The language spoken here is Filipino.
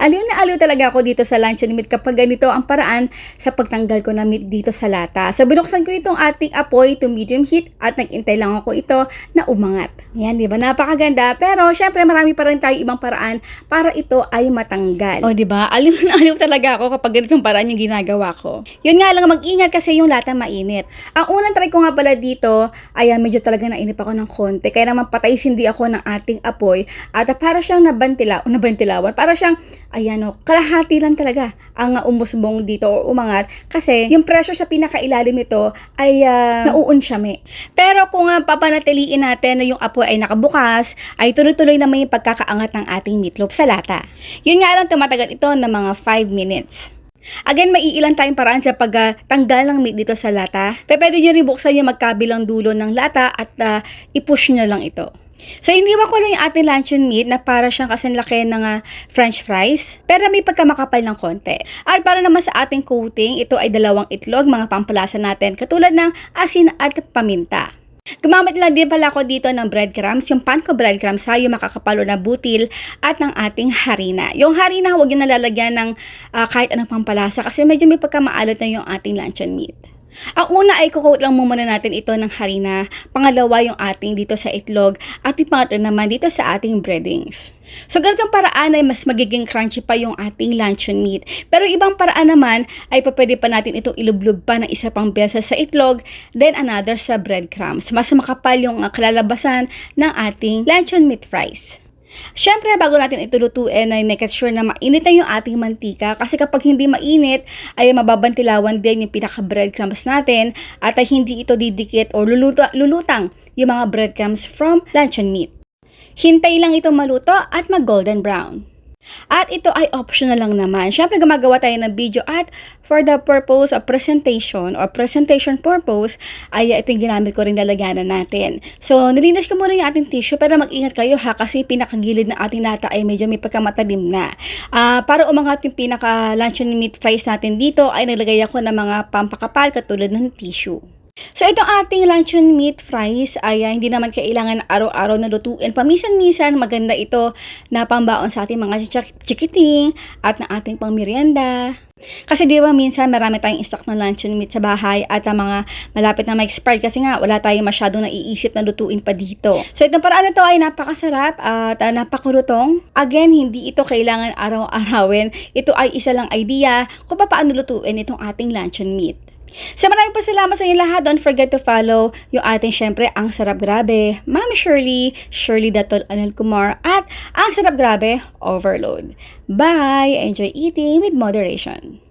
Aliw na aliw talaga ako dito sa luncheon meat kapag ganito ang paraan sa pagtanggal ko ng meat dito sa lata. So binuksan ko itong ating apoy to medium heat at nagintay lang ako ito na umangat. Yan, di ba? Napakaganda. Pero syempre marami pa rin tayo ibang paraan para ito ay matanggal. O di ba? Aliw na aliw talaga ako kapag ganitong paraan yung ginagawa ko. Yun nga lang, mag-ingat kasi yung lata mainit. Ang unang try ko nga pala dito ay ah, medyo talaga nainip ako ng konti. Kaya naman patay sindi ako ng ating apoy at para siyang nabantila, nabantilawan. Para siyang ayan o, kalahati lang talaga ang umusbong dito o umangat kasi yung pressure sa pinakailalim nito ay uh, nauunsyame. Pero kung uh, papanatiliin natin na yung apoy ay nakabukas, ay tuloy-tuloy naman yung pagkakaangat ng ating meatloaf sa lata. Yun nga lang tumatagal ito ng mga 5 minutes. Again, maiilan tayong paraan sa pagtanggal ng meat dito sa lata. Pero pwede nyo rin buksan yung magkabilang dulo ng lata at uh, i-push nyo lang ito. So, iniwan ko lang yung ating luncheon meat na para siyang kasing laki ng uh, french fries, pero may pagkamakapal ng konti. At para naman sa ating coating, ito ay dalawang itlog, mga pampalasa natin, katulad ng asin at paminta. Gumamit lang din pala ako dito ng breadcrumbs, yung panko breadcrumbs ha, yung makakapalo na butil at ng ating harina. Yung harina, huwag yung nalalagyan ng uh, kahit anong pampalasa kasi medyo may pagkamaalat na yung ating luncheon meat. Ang una ay kukoat lang muna natin ito ng harina, pangalawa yung ating dito sa itlog, at yung pangatlo naman dito sa ating breadings. So, ganitong paraan ay mas magiging crunchy pa yung ating luncheon meat. Pero ibang paraan naman ay pwede pa natin itong ilublob pa ng isa pang beses sa itlog, then another sa breadcrumbs. Mas makapal yung uh, kalalabasan ng ating luncheon meat fries. Siyempre, bago natin ito lutuin, ay make sure na mainit na yung ating mantika kasi kapag hindi mainit, ay mababantilawan din yung pinaka breadcrumbs natin at ay hindi ito didikit o luluto, lulutang yung mga breadcrumbs from luncheon meat. Hintay lang itong maluto at mag golden brown. At ito ay optional lang naman. Siyempre, gumagawa tayo ng video at for the purpose of presentation or presentation purpose, ay ito yung ginamit ko rin lalagyanan natin. So, nilinis ko muna yung ating tissue pero mag-ingat kayo ha kasi pinakagilid ng ating lata ay medyo may pagkamatalim na. Uh, para umangat yung pinaka luncheon meat fries natin dito ay nilagay ako ng mga pampakapal katulad ng tissue. So, itong ating luncheon meat fries ay hindi naman kailangan araw-araw na lutuin. Paminsan-minsan, maganda ito na pambaon sa ating mga ch- chikiting at na ating pangmerienda. Kasi di ba minsan marami tayong stock ng luncheon meat sa bahay at ang mga malapit na ma-expire kasi nga wala tayong masyadong naiisip na lutuin pa dito. So itong paraan na to ay napakasarap at uh, napakulutong. Again, hindi ito kailangan araw-arawin. Ito ay isa lang idea kung paano lutuin itong ating luncheon meat. Sa maraming pa salamat sa inyo lahat. Don't forget to follow yung ating syempre ang sarap grabe. Mami Shirley, Shirley Datol Anil Kumar at ang sarap grabe overload. Bye! Enjoy eating with moderation.